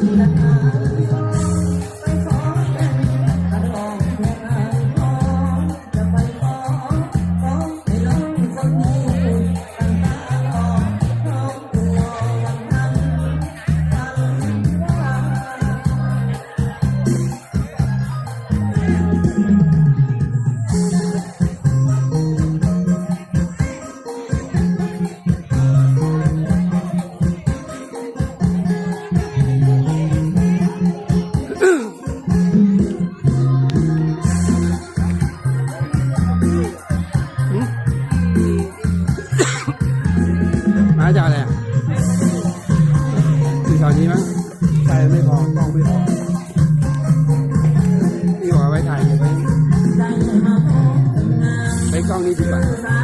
Gracias. di ba?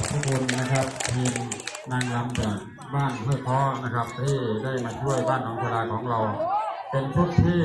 อบทุกคนนะครับทีมนางรำจากบ้านห้วยเพาะนะครับ ที่ได้มาช่วยบ้านของชราของเรา เป็นชุดที่